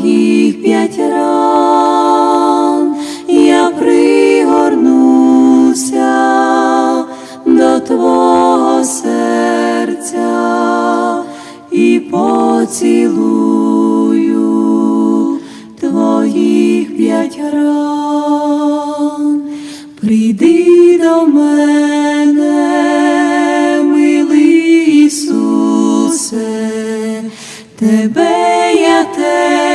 твоїх п'ять ран я пригорнуся до твого серця і поцілую твоїх п'ять ран, прийди до мене, милий Ісусе, тебе я те.